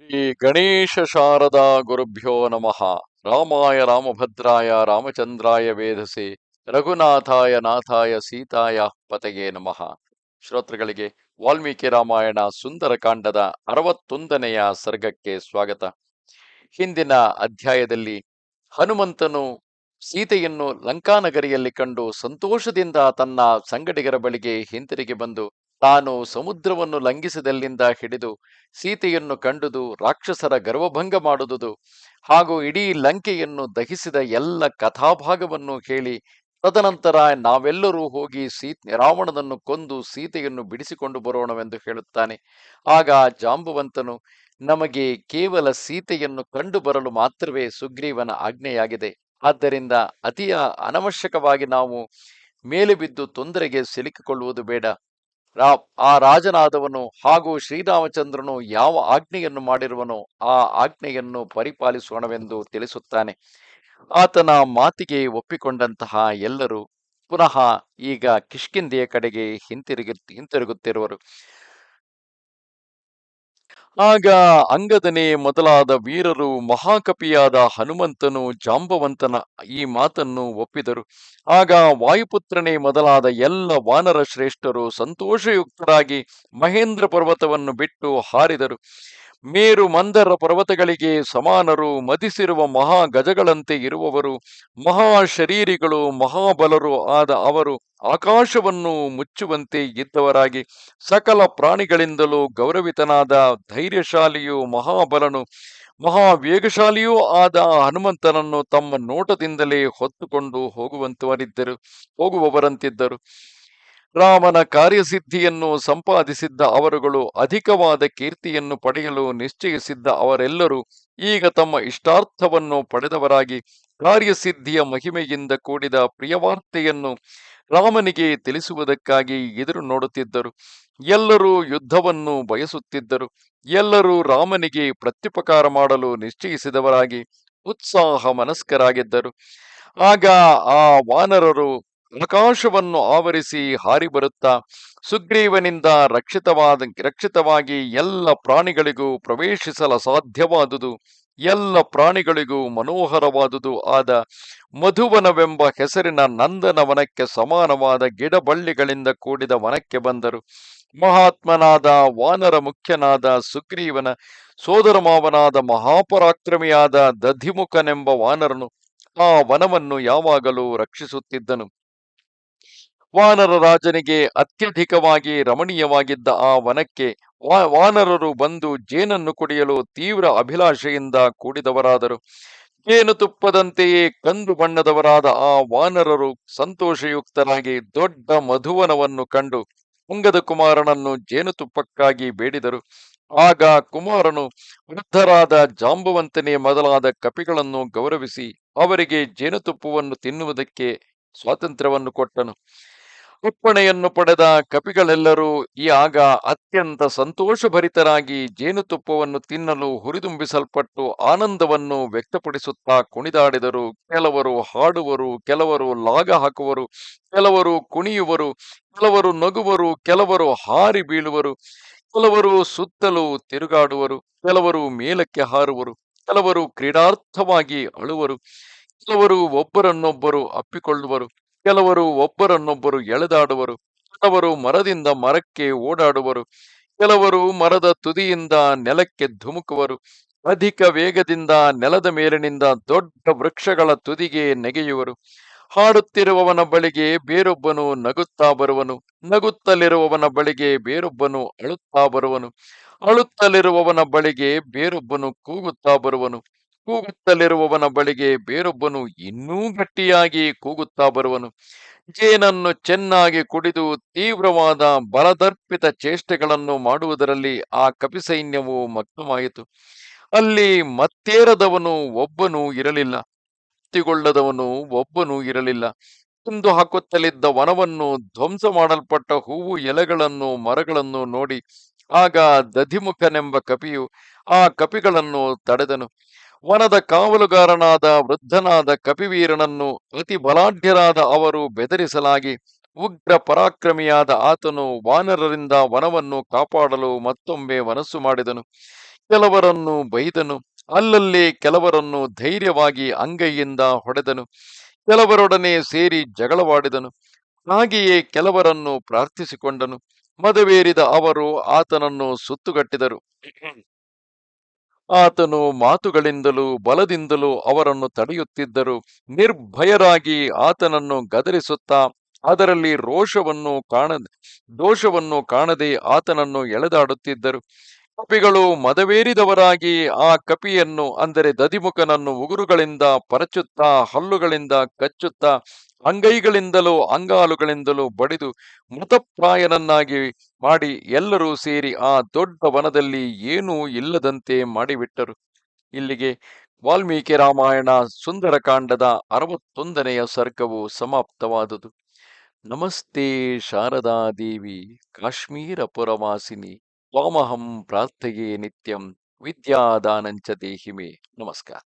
ಶ್ರೀ ಗಣೇಶ ಶಾರದಾ ಗುರುಭ್ಯೋ ನಮಃ. ರಾಮಾಯ ರಾಮಭದ್ರಾಯ ರಾಮಚಂದ್ರಾಯ ವೇಧಸೆ ರಘುನಾಥಾಯ ನಾಥಾಯ ಸೀತಾಯ ಪತೆಗೆ ನಮಃ. ಶ್ರೋತೃಗಳಿಗೆ ವಾಲ್ಮೀಕಿ ರಾಮಾಯಣ ಸುಂದರಕಾಂಡದ ಅರವತ್ತೊಂದನೆಯ ಸರ್ಗಕ್ಕೆ ಸ್ವಾಗತ. ಹಿಂದಿನ ಅಧ್ಯಾಯದಲ್ಲಿ ಹನುಮಂತನು ಸೀತೆಯನ್ನು ಲಂಕಾನಗರಿಯಲ್ಲಿ ಕಂಡು ಸಂತೋಷದಿಂದ ತನ್ನ ಸಂಗಡಿಗರ ಬಳಿಗೆ ಹಿಂತಿರುಗಿ ಬಂದು ತಾನು ಸಮುದ್ರವನ್ನು ಲಂಘಿಸಿದಲ್ಲಿಂದ ಹಿಡಿದು ಸೀತೆಯನ್ನು ಕಂಡುದು, ರಾಕ್ಷಸರ ಗರ್ವಭಂಗ ಮಾಡುದುದು, ಹಾಗೂ ಇಡೀ ಲಂಕೆಯನ್ನು ದಹಿಸಿದ ಎಲ್ಲ ಕಥಾಭಾಗವನ್ನು ಹೇಳಿ, ತದನಂತರ ನಾವೆಲ್ಲರೂ ಹೋಗಿ ಸೀ ರಾವಣನನ್ನು ಕೊಂದು ಸೀತೆಯನ್ನು ಬಿಡಿಸಿಕೊಂಡು ಬರೋಣವೆಂದು ಹೇಳುತ್ತಾನೆ. ಆಗ ಜಾಂಬುವಂತನು, ನಮಗೆ ಕೇವಲ ಸೀತೆಯನ್ನು ಕಂಡು ಬರಲು ಮಾತ್ರವೇ ಸುಗ್ರೀವನ ಆಜ್ಞೆಯಾಗಿದೆ. ಆದ್ದರಿಂದ ಅತಿಯ ಅನವಶ್ಯಕವಾಗಿ ನಾವು ಮೇಲೆ ಬಿದ್ದು ತೊಂದರೆಗೆ ಸಿಲುಕಿಕೊಳ್ಳುವುದು ಬೇಡ. ಆ ರಾಜನಾದವನು ಹಾಗೂ ಶ್ರೀರಾಮಚಂದ್ರನು ಯಾವ ಆಜ್ಞೆಯನ್ನು ಮಾಡಿರುವನೋ ಆ ಆಜ್ಞೆಯನ್ನು ಪರಿಪಾಲಿಸೋಣವೆಂದು ತಿಳಿಸುತ್ತಾನೆ. ಆತನ ಮಾತಿಗೆ ಒಪ್ಪಿಕೊಂಡಂತಹ ಎಲ್ಲರೂ ಪುನಃ ಈಗ ಕಿಷ್ಕಿಂದೆಯ ಕಡೆಗೆ ಹಿಂತಿರುಗಿ, ಹಿಂತಿರುಗುತ್ತಿರುವರು. ಆಗ ಅಂಗದನೆ ಮೊದಲಾದ ವೀರರು ಮಹಾಕಪಿಯಾದ ಹನುಮಂತನು ಜಾಂಬವಂತನ ಈ ಮಾತನ್ನು ಒಪ್ಪಿದರು. ಆಗ ವಾಯುಪುತ್ರನೇ ಮೊದಲಾದ ಎಲ್ಲ ವಾನರ ಶ್ರೇಷ್ಠರು ಸಂತೋಷಯುಕ್ತರಾಗಿ ಮಹೇಂದ್ರ ಪರ್ವತವನ್ನು ಬಿಟ್ಟು ಹಾರಿದರು. ಮೇರು ಮಂದರ ಪರ್ವತಗಳಿಗೆ ಸಮಾನರು, ಮದಿಸಿರುವ ಮಹಾ ಗಜಗಳಂತೆ ಇರುವವರು, ಮಹಾ ಶರೀರಿಗಳು ಮಹಾಬಲರು ಆದ ಅವರು ಆಕಾಶವನ್ನು ಮುಚ್ಚುವಂತೆ ಇದ್ದವರಾಗಿ, ಸಕಲ ಪ್ರಾಣಿಗಳಿಂದಲೂ ಗೌರವಿತನಾದ ಧೈರ್ಯಶಾಲಿಯು ಮಹಾಬಲನು ಮಹಾವೇಗಶಾಲಿಯೂ ಆದ ಹನುಮಂತನನ್ನು ತಮ್ಮ ನೋಟದಿಂದಲೇ ಹೊತ್ತುಕೊಂಡು ಹೋಗುವಂತವರಿದ್ದರು, ಹೋಗುವವರಂತಿದ್ದರು. ರಾಮನ ಕಾರ್ಯಸಿದ್ಧಿಯನ್ನು ಸಂಪಾದಿಸಿದ್ದ ಅವರುಗಳು ಅಧಿಕವಾದ ಕೀರ್ತಿಯನ್ನು ಪಡೆಯಲು ನಿಶ್ಚಯಿಸಿದ್ದ ಅವರೆಲ್ಲರೂ ಈಗ ತಮ್ಮ ಇಷ್ಟಾರ್ಥವನ್ನು ಪಡೆದವರಾಗಿ ಕಾರ್ಯಸಿದ್ಧಿಯ ಮಹಿಮೆಯಿಂದ ಕೂಡಿದ ಪ್ರಿಯವಾರ್ತೆಯನ್ನು ರಾಮನಿಗೆ ತಿಳಿಸುವುದಕ್ಕಾಗಿ ಎದುರು ನೋಡುತ್ತಿದ್ದರು. ಎಲ್ಲರೂ ಯುದ್ಧವನ್ನು ಬಯಸುತ್ತಿದ್ದರು. ಎಲ್ಲರೂ ರಾಮನಿಗೆ ಪ್ರತ್ಯುಪಕಾರ ಮಾಡಲು ನಿಶ್ಚಯಿಸಿದವರಾಗಿ ಉತ್ಸಾಹ ಮನಸ್ಕರಾಗಿದ್ದರು. ಆಗ ಆ ವಾನರರು ಆಕಾಶವನ್ನು ಆವರಿಸಿ ಹಾರಿ ಬರುತ್ತಾ ಸುಗ್ರೀವನಿಂದ ರಕ್ಷಿತವಾದ ರಕ್ಷಿತವಾಗಿ ಎಲ್ಲ ಪ್ರಾಣಿಗಳಿಗೂ ಪ್ರವೇಶಿಸಲು ಸಾಧ್ಯವಾದುದು, ಎಲ್ಲ ಪ್ರಾಣಿಗಳಿಗೂ ಮನೋಹರವಾದುದು ಆದ ಮಧುವನವೆಂಬ ಹೆಸರಿನ ನಂದನವನಕ್ಕೆ ಸಮಾನವಾದ ಗಿಡಬಳ್ಳಿಗಳಿಂದ ಕೂಡಿದ ವನಕ್ಕೆ ಬಂದರು. ಮಹಾತ್ಮನಾದ, ವಾನರ ಮುಖ್ಯನಾದ ಸುಗ್ರೀವನ ಸೋದರ ಮಾವನಾದ ಮಹಾಪರಾಕ್ರಮಿಯಾದ ದಧಿಮುಖನೆಂಬ ವಾನರನು ಆ ವನವನ್ನು ಯಾವಾಗಲೂ ರಕ್ಷಿಸುತ್ತಿದ್ದನು. ವಾನರ ರಾಜನಿಗೆ ಅತ್ಯಧಿಕವಾಗಿ ರಮಣೀಯವಾಗಿದ್ದ ಆ ವನಕ್ಕೆ ವಾನರರು ಬಂದು ಜೇನನ್ನು ಕುಡಿಯಲು ತೀವ್ರ ಅಭಿಲಾಷೆಯಿಂದ ಕೂಡಿದವರಾದರು. ಜೇನುತುಪ್ಪದಂತೆಯೇ ಕಂದು ಬಣ್ಣದವರಾದ ಆ ವಾನರರು ಸಂತೋಷಯುಕ್ತರಾಗಿ ದೊಡ್ಡ ಮಧುವನವನ್ನು ಕಂಡು ಅಂಗದ ಕುಮಾರನನ್ನು ಜೇನುತುಪ್ಪಕ್ಕಾಗಿ ಬೇಡಿದರು. ಆಗ ಕುಮಾರನು ವೃದ್ಧರಾದ ಜಾಂಬುವಂತನೇ ಮೊದಲಾದ ಕಪಿಗಳನ್ನು ಗೌರವಿಸಿ ಅವರಿಗೆ ಜೇನುತುಪ್ಪವನ್ನು ತಿನ್ನುವುದಕ್ಕೆ ಸ್ವಾತಂತ್ರ್ಯವನ್ನು ಕೊಟ್ಟನು. ಅಪ್ಪಣೆಯನ್ನು ಪಡೆದ ಕಪಿಗಳೆಲ್ಲರೂ ಈ ಆಗ ಅತ್ಯಂತ ಸಂತೋಷಭರಿತರಾಗಿ ಜೇನುತುಪ್ಪವನ್ನು ತಿನ್ನಲು ಹುರಿದುಂಬಿಸಲ್ಪಟ್ಟು ಆನಂದವನ್ನು ವ್ಯಕ್ತಪಡಿಸುತ್ತಾ ಕುಣಿದಾಡಿದರು. ಕೆಲವರು ಹಾಡುವರು, ಕೆಲವರು ಲಾಗ ಹಾಕುವರು, ಕೆಲವರು ಕುಣಿಯುವರು, ಕೆಲವರು ನಗುವರು, ಕೆಲವರು ಹಾರಿ ಬೀಳುವರು, ಕೆಲವರು ಸುತ್ತಲೂ ತಿರುಗಾಡುವರು, ಕೆಲವರು ಮೇಲಕ್ಕೆ ಹಾರುವರು, ಕೆಲವರು ಕ್ರೀಡಾರ್ಥವಾಗಿ ಅಳುವರು, ಕೆಲವರು ಒಬ್ಬರನ್ನೊಬ್ಬರು ಅಪ್ಪಿಕೊಳ್ಳುವರು. ಕೆಲವರು ಒಬ್ಬರನ್ನೊಬ್ಬರು ಎಳೆದಾಡುವರು, ಕೆಲವರು ಮರದಿಂದ ಮರಕ್ಕೆ ಓಡಾಡುವರು, ಕೆಲವರು ಮರದ ತುದಿಯಿಂದ ನೆಲಕ್ಕೆ ಧುಮುಕುವರು, ಅಧಿಕ ವೇಗದಿಂದ ನೆಲದ ಮೇಲಿನಿಂದ ದೊಡ್ಡ ವೃಕ್ಷಗಳ ತುದಿಗೆ ನೆಗೆಯುವರು. ಹಾಡುತ್ತಿರುವವನ ಬಳಿಗೆ ಬೇರೊಬ್ಬನು ನಗುತ್ತಾ ಬರುವನು, ನಗುತ್ತಲಿರುವವನ ಬಳಿಗೆ ಬೇರೊಬ್ಬನು ಅಳುತ್ತಾ ಬರುವನು, ಅಳುತ್ತಲಿರುವವನ ಬಳಿಗೆ ಬೇರೊಬ್ಬನು ಕೂಗುತ್ತಾ ಬರುವನು. ಕೂಗುತ್ತಲಿರುವವನ ಬಳಿಗೆ ಬೇರೊಬ್ಬನು ಇನ್ನೂ ಗಟ್ಟಿಯಾಗಿ ಕೂಗುತ್ತಾ ಬರುವನು. ಜೇನನ್ನು ಚೆನ್ನಾಗಿ ಕುಡಿದು ತೀವ್ರವಾದ ಬಲದರ್ಪಿತ ಚೇಷ್ಟೆಗಳನ್ನು ಮಾಡುವುದರಲ್ಲಿ ಆ ಕಪಿಸೈನ್ಯವು ಮಗ್ನವಾಯಿತು. ಅಲ್ಲಿ ಮತ್ತೇರದವನು ಒಬ್ಬನೂ ಇರಲಿಲ್ಲ. ತೃಪ್ತಿಗೊಳ್ಳದವನು ಒಬ್ಬನೂ ಇರಲಿಲ್ಲ. ತುಂದು ಹಾಕುತ್ತಲಿದ್ದ ವನವನ್ನು ಧ್ವಂಸ ಮಾಡಲ್ಪಟ್ಟ ಹೂವು ಎಲೆಗಳನ್ನು ಮರಗಳನ್ನು ನೋಡಿ ಆಗ ದಧಿಮುಖನೆಂಬ ಕಪಿಯು ಆ ಕಪಿಗಳನ್ನು ತಡೆದನು. ವನದ ಕಾವಲುಗಾರನಾದ ವೃದ್ಧನಾದ ಕಪಿವೀರನನ್ನು ಅತಿ ಬಲಾಢ್ಯರಾದ ಅವರು ಬೆದರಿಸಲಾಗಿ, ಉಗ್ರ ಪರಾಕ್ರಮಿಯಾದ ಆತನು ವಾನರರಿಂದ ವನವನ್ನು ಕಾಪಾಡಲು ಮತ್ತೊಮ್ಮೆ ಮನಸ್ಸು ಮಾಡಿದನು. ಕೆಲವರನ್ನು ಬೈದನು, ಅಲ್ಲಲ್ಲಿ ಕೆಲವರನ್ನು ಧೈರ್ಯವಾಗಿ ಅಂಗೈಯಿಂದ ಹೊಡೆದನು. ಕೆಲವರೊಡನೆ ಸೇರಿ ಜಗಳವಾಡಿದನು. ಹಾಗೆಯೇ ಕೆಲವರನ್ನು ಪ್ರಾರ್ಥಿಸಿಕೊಂಡನು. ಮದವೇರಿದ ಅವರು ಆತನನ್ನು ಸುತ್ತುಗಟ್ಟಿದರು. ಆತನು ಮಾತುಗಳಿಂದಲೂ ಬಲದಿಂದಲೂ ಅವರನ್ನು ತಡೆಯುತ್ತಿದ್ದರು. ನಿರ್ಭಯರಾಗಿ ಆತನನ್ನು ಗದರಿಸುತ್ತಾ ಅದರಲ್ಲಿ ರೋಷವನ್ನು ಕಾಣ, ದೋಷವನ್ನು ಕಾಣದೆ ಆತನನ್ನು ಎಳೆದಾಡುತ್ತಿದ್ದರು. ಕಪಿಗಳು ಮದವೇರಿದವರಾಗಿ ಆ ಕಪಿಯನ್ನು, ಅಂದರೆ ದದಿಮುಖನನ್ನು ಉಗುರುಗಳಿಂದ ಪರಚುತ್ತಾ, ಹಲ್ಲುಗಳಿಂದ ಕಚ್ಚುತ್ತಾ ಅಂಗೈಗಳಿಂದಲೂ, ಅಂಗಾಲುಗಳಿಂದಲೂ ಬಡಿದು ಮೃತಪ್ರಾಯನನ್ನಾಗಿ ಮಾಡಿ ಎಲ್ಲರೂ ಸೇರಿ ಆ ದೊಡ್ಡ ವನದಲ್ಲಿ ಏನೂ ಇಲ್ಲದಂತೆ ಮಾಡಿಬಿಟ್ಟರು. ಇಲ್ಲಿಗೆ ವಾಲ್ಮೀಕಿ ರಾಮಾಯಣ ಸುಂದರಕಾಂಡದ ಅರವತ್ತೊಂದನೆಯ ಸರ್ಗವು ಸಮಾಪ್ತವಾದುದು. ನಮಸ್ತೆ ಶಾರದಾ ದೇವಿ, ಕಾಶ್ಮೀರ ಪುರವಾಸಿನಿ ತ್ವಾಮಹಂ ಪ್ರಾರ್ಥೆಯೇ ನಿತ್ಯಂ, ವಿದ್ಯಾದಾನಂಚ ದೇಹಿಮೆ. ನಮಸ್ಕಾರ.